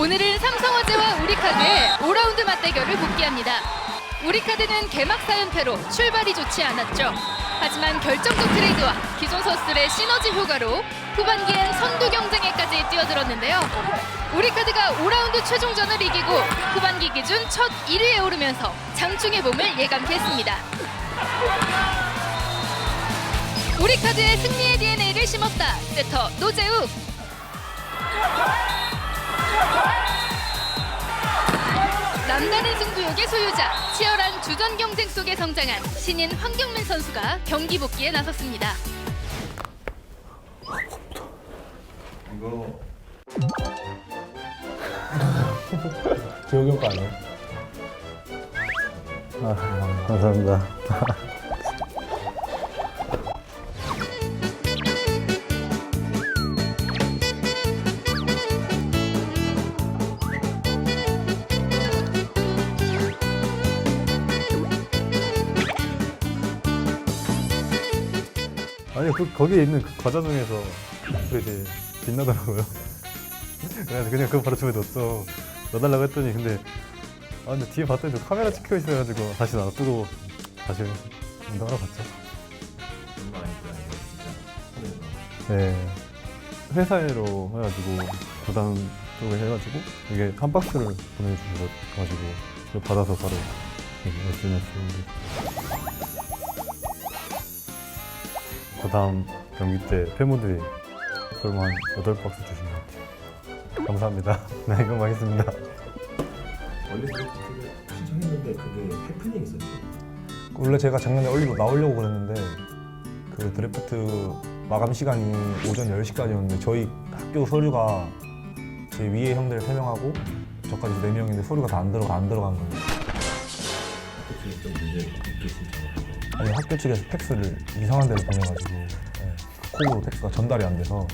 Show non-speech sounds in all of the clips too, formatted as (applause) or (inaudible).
오늘은 삼성화재와 우리카드의 5라운드 맞대결을 복귀합니다. 우리카드는 개막 4연패로 출발이 좋지 않았죠. 하지만 결정적 트레이드와 기존 선수들의 시너지 효과로 후반기엔 선두 경쟁에까지 뛰어들었는데요. 우리카드가 5라운드 최종전을 이기고 후반기 기준 첫 1위에 오르면서 장충의 봄을 예감케 했습니다. 우리카드의 승리의 DNA를 심었다. 세터 노재욱. 남다른 승부욕의 소유자, 치열한 주전 경쟁 속에 성장한 신인 황경민 선수가 경기 복귀에 나섰습니다. 이거 재욱이 형거 아니에요? 아, 감사합니다. 아니 그, 거기에 있는 그 과자 중에서 그게 빛나더라고요. (laughs) 그래서 그냥 그거 바로 집에 넣었어. 넣어달라고 했더니 근데 아 근데 뒤에 봤더니 저 카메라 찍혀 있어가지고 다시 놔두고 다시 운동하러 갔죠. 아니고 진짜 하면서 네. 회사로 해가지고 부담 쪽에 해가지고 이게 한 박스를 보내주셔가지고 받아서 바로 SNS에 그다 음 경기 때 팬분들이 그럼 한 8박스 주신 것 같아요. 감사합니다. (laughs) 네, 그럼 하겠습니다. 원래 드래프트를 신청했는데 그게 해프닝 있었지 원래 제가 작년에 올리고 나오려고 그랬는데 그 드래프트 마감 시간이 오전 10시까지였는데 저희 학교 서류가 제 위에 형들 3명하고 저까지 4명인데 서류가 다 안 들어가 안 들어간 거예요. 그쪽에 좀 신청을 하고 아니 학교 측에서 팩스를 이상한 데로 보내가지고 예, 콕으로 팩스가 전달이 안 돼서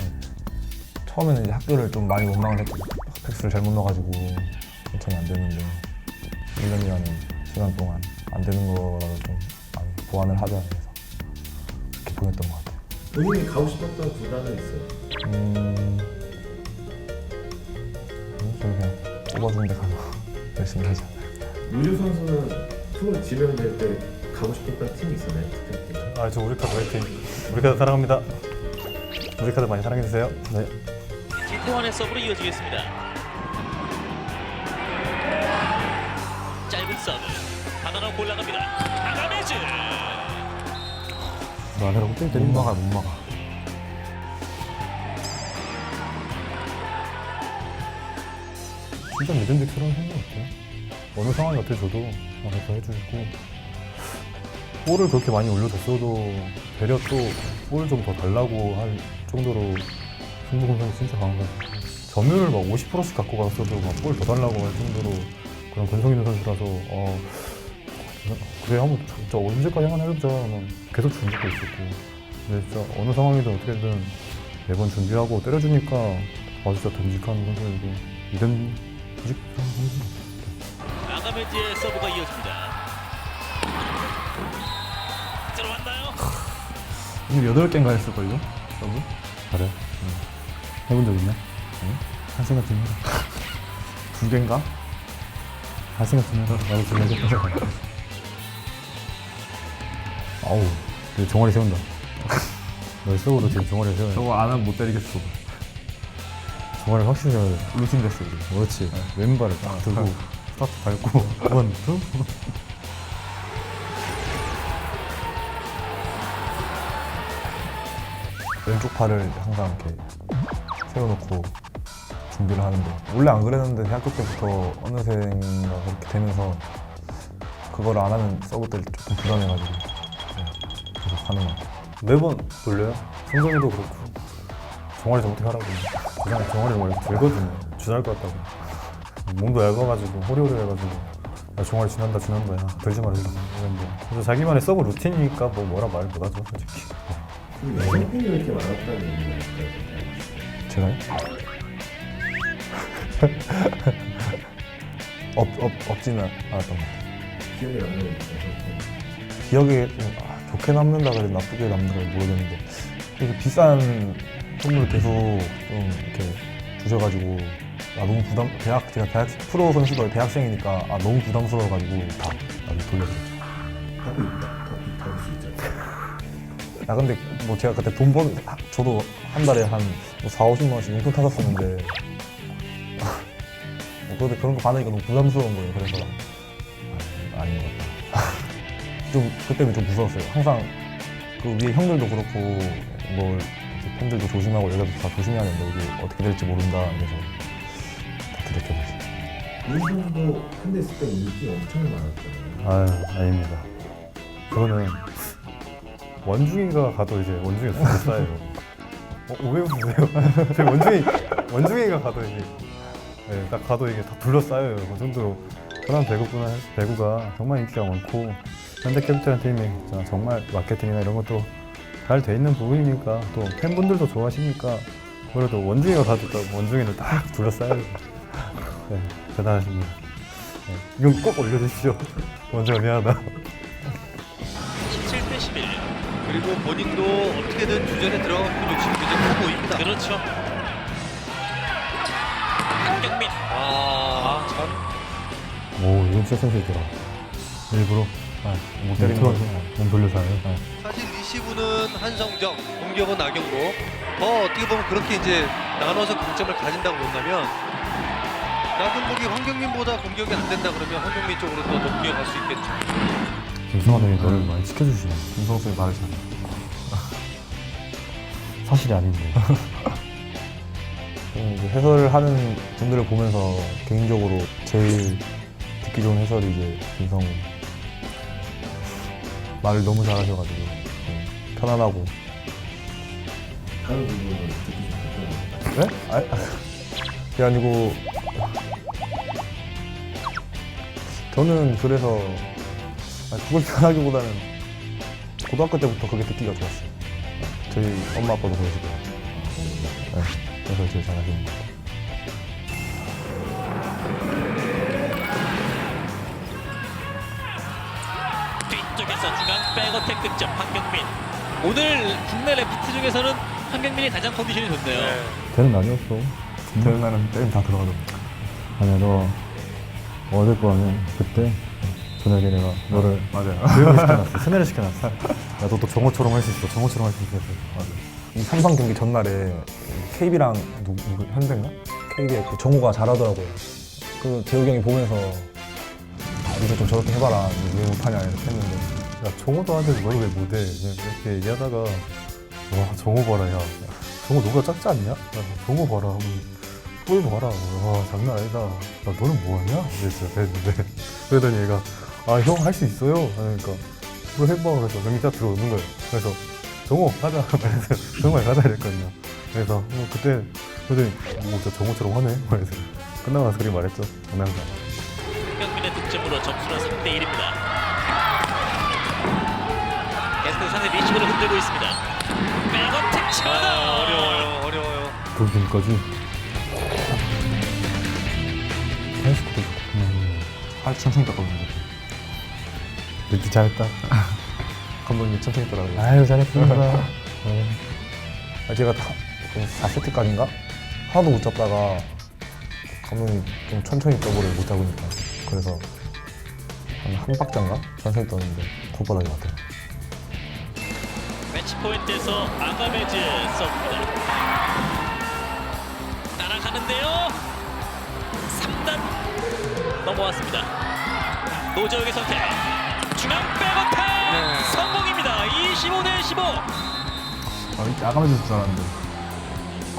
예. 처음에는 이제 학교를 좀 많이 원망을 했고 팩스를 잘못 넣어가지고 신청이 안 되는데 1년이라는 시간 동안 안 되는 거라도 좀 많이 보완을 하자 해서 그렇게 보냈던 것 같아요. 본인이 가고 싶었던 구단은 있어요? 음, 음, 저 그냥 뽑아주는 데 가서 (laughs) 열심히 하자. 유주 선수는 프로 지명될 때 가고 싶었던 팀이 있었나요? 아, 저 우리카드 화이팅. 우리카드 사랑합니다. 우리카드 많이 사랑해주세요. 네. 김태환의 서브로 이어지겠습니다. 짧은 서브 하나로 골라갑니다. 아가메즈 마늘하고 땡못 때린다. 막아, 못 막아. 진짜 믿음직스러운 생각 같아요. 어느 상황이 어떻게 줘도 알아서 해주시고 볼을 그렇게 많이 올려줬어도 되려 또볼 좀 더 달라고 할 정도로 선수 진짜 강한 것 같아요. 점유율 막 50%씩 갖고 갔어도 막 볼 더 달라고 할 정도로 그런 근성 있는 선수라서 어 그래 한번 진짜 언제까지 한번 해보자 난 계속 준비하고 있었고 근데 진짜 어느 상황이든 어떻게든 매번 준비하고 때려주니까 아 진짜 듬직한 선수이고 이런 듬직한 선수 아가메즈의 서브가 이어집니다. 오늘 8개인가 했을걸요? 서브? 그래? 해본 적 있나? 할 생각 좀 해라 (laughs) 두 개인가? 할 생각 좀 해라 나도 좀 해야겠다 아우 이거 종아리 세운다 (laughs) 너 서브로 지금 종아리 세워야 저거 안 하면 못 때리겠어. 종아리 확실히 세워야 돼 루틴 됐어, 우리. 그렇지 왼발을 딱 들고 스타트 밟고 원, 투 (laughs) 왼쪽 팔을 항상 이렇게 세워놓고 준비를 하는데 원래 안 그랬는데 대학교 때부터 어느새인가 그렇게 되면서 그걸 안 하면 서브 때 조금 불안해가지고 네, 계속 하는 것 같아요. 매번 돌려요. 승정이도 그렇고 종아리 좀 어떻게 하라고. 그냥 종아리 원래 들거든요. 쥐날 것 같다고. 몸도 얇아가지고 호리호리해가지고 야 종아리 지난다 지난다 야 들지 말라 이런데 그래서 자기만의 서브 루틴이니까 뭐 뭐라 말 못하죠 솔직히. 근데 팬이 왜 이렇게 많았다는 얘기가 있어요? 제가요? 없, 없, 없지는 않았던 것 같아요. 기억에 남는? 기억에 좀, 아, 좋게 남는다 그래 나쁘게 남는다 그래 모르겠는데 되게 비싼 선물을 계속 좀 이렇게 주셔가지고 아 너무 부담 대학 제가 대학 프로 선수도 대학생이니까 아 너무 부담스러워가지고 다 나중에 돌려드렸죠. 하고 있다. 아 근데 뭐 제가 그때 돈 번, 하- 저도 한 달에 한뭐 4, 50만 원씩 용돈 타셨었는데 뭐 그런데 그런 거 받으니까 너무 부담스러운 거예요. 그래서 아, 아닌 것 같다. (laughs) 좀 그때는 좀 무서웠어요. 항상 그 위에 형들도 그렇고 뭐 이제 팬들도 조심하고 여자도 다 조심해야 된다. 이게 어떻게 될지 모른다. 그래서 다 드렸죠. 윤성도 한대 있을 때 인기 엄청 많았잖아요. 아유 아닙니다. 그거는 원중이가 가도 이제 원중이가 둘러 싸요. 어, 오해 보세요. 제 (laughs) 원중이 원중이가 가도 이제 네, 딱 가도 이게 다 둘러싸여요. 그 정도로 그런 배구구나 배구가 정말 인기가 많고 현대캐피탈 팀이 정말 마케팅이나 이런 것도 잘 돼 있는 부분이니까 또 팬분들도 좋아하시니까 그래도 원중이가 가도 딱 원중이를 딱 둘러싸여요. 네, 대단하십니다. 네, 이건 꼭 올려주십시오. (laughs) 원중아 미안하다. 17대 11. 그리고 본인도 어떻게든 주전에 들어가고 욕심이 굉장히 커 보입니다. 그렇죠. 한경민. 아, 참. 오 이건 진짜 센스 있더라 일부러 아, 못 때리는 거죠. 몸 돌려서 하네 사실 리시브는 한성정, 공격은 나경로. 더 어떻게 보면 그렇게 이제 나눠서 강점을 가진다고 본다면 나경록이 황경민보다 공격이 안 된다 그러면 황경민 쪽으로 더 넘겨갈 수 있겠죠. 김성환이 너를 많이 지켜주시네 김성수의 말을 잘. (laughs) 사실이 아닌데 저는 이제 해설을 하는 분들을 보면서 개인적으로 제일 듣기 좋은 해설이 이제 김성우 말을 너무 잘하셔가지고 좀 편안하고 다른 부분은 듣기 좋겠죠. 네? 아, (laughs) 그게 아니고 저는 그래서 아니, 그걸 편하기보다는 고등학교 때부터 그게 듣기가 좋았어요. 저희 엄마 아빠도 그러시고 네, 그래서 제일 잘하시는 것 같아요 뒤쪽에서 중앙 백어택 득점 한경민. 오늘 국내 레프트 중에서는 한경민이 가장 컨디션이 좋네요. 되는 날이었어? 되는 날은 때리면 다 들어가더라고요. 아니야 너 어제 거는 그때 저녁에 내가 너를 맞아요. 교육을 시켜놨어. (laughs) 세뇌를 시켜놨어. 야너또 정호처럼 할 수 있어. 정호처럼 할 수 있어. 맞아요. 이 삼성 경기 전날에 KB랑 누구, 누구 현대인가? KB에 그 정우가 잘하더라고요. 그 재욱이 형이 보면서 아, 니도 좀 저렇게 해봐라. 왜 못하냐 이렇게 했는데. 야 정호도 하는데 너를 왜 못해? 이렇게 얘기하다가 와 정호 봐라 야. 정호 너가 작지 않냐? 야, 정호 봐라. 하면 볼 봐라. 와 장난 아니다. 야 너는 뭐하냐? 이랬어 그랬는데. (laughs) 그러더니 얘가 아 형 할 수 있어요. 그러니까 뭐 해봐 그래서 경기장 들어오는 거예요. 그래서 정호 가자 (laughs) 그래서 정말 가자 이랬거든요. 그래서 어, 그때 그러더니 뭐저 정호처럼 하네. 그래서 끝나고 나서 그렇게 말했죠. 장난감. 한경민의 득점으로 점수는 3대 1입니다. 계속해서 상대 리시브를 흔들고 있습니다. 백어택 치고 아, 어려워요, 어려워요. 그렇게까지? 하이스쿨도 좋고. 음, 할 천천히 떴거든요. 늦기 잘했다 (laughs) 감독님이 천천히 떠라고요. 아유 잘했습니다 (laughs) 아, 제가 다 4세트까지인가? 하나도 못 잡다가 감독님 좀 천천히 떠보를 못 잡으니까 그래서 한, 한 박자인가? 천천히 떴는데 톱바닥이 왔더라고요. 매치 포인트에서 아가메즈 서브입니다. 따라가는데요. 3단 넘어왔습니다. 노재욱의 선택. 중앙 백어택 네. 성공입니다. 25 대 15. 아, 아가면서 줄줄 알았는데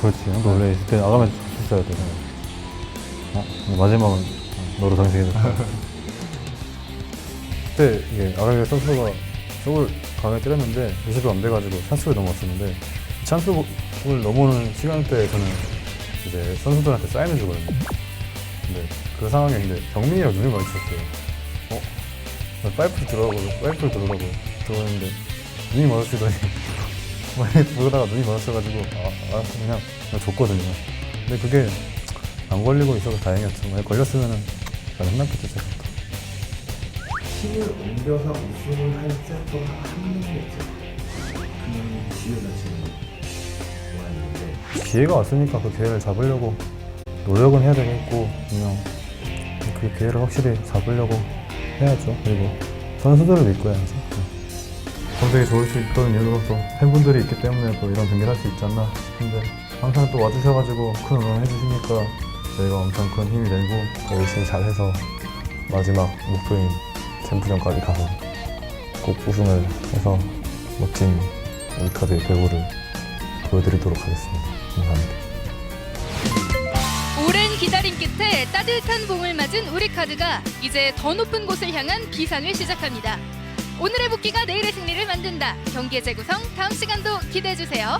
그렇지 너 원래 있을 때 나가면 있어야 돼 어? 마지막은 너로 장식해줬다 (laughs) 그때 이게 아가미 선수가 쪽을 강하게 때렸는데 리시브 안 돼가지고 찬스를 넘었었는데 찬스를 넘어오는 시간대에 저는 이제 선수들한테 사인을 주거든요 근데 그 상황에 이제 경민이랑 눈이 마주쳤어요 파이프를 들어가고 파이프를 들어가고 들어갔는데 눈이 마주치더니 (laughs) 많이 보다가 눈이 마주쳐가지고 아, 아 그냥, 그냥 줬거든요. 근데 그게 안 걸리고 있어서 다행이었죠. 만약 걸렸으면은 잘 혼났겠죠 제가. 팀을 옮겨서 우승을 할 세터가 한 명이 없어요. 그 기회 자체는 좋았는데 기회가 왔으니까 그 기회를 잡으려고 노력은 해야 되겠고 분명 그 기회를 확실히 잡으려고 해야죠. 그리고 선수들을 믿고요 항상. 성적이 좋을 수 있던 이유로 또 팬분들이 있기 때문에 또 이런 경기를 할 수 있지 않나 싶은데 항상 또 와주셔가지고 큰 응원 해주시니까 저희가 엄청 큰 힘이 되고 더 열심히 잘해서 마지막 목표인 챔프전까지 가서 꼭 우승을 해서 멋진 우리 카드의 배우를 보여드리도록 하겠습니다. 감사합니다. 오랜 기다림 끝에 따뜻한 봄을 맞은 우리 카드가 이제 더 높은 곳을 향한 비상을 시작합니다. 오늘의 복귀가 내일의 승리를 만든다. 경기의 재구성 다음 시간도 기대해 주세요.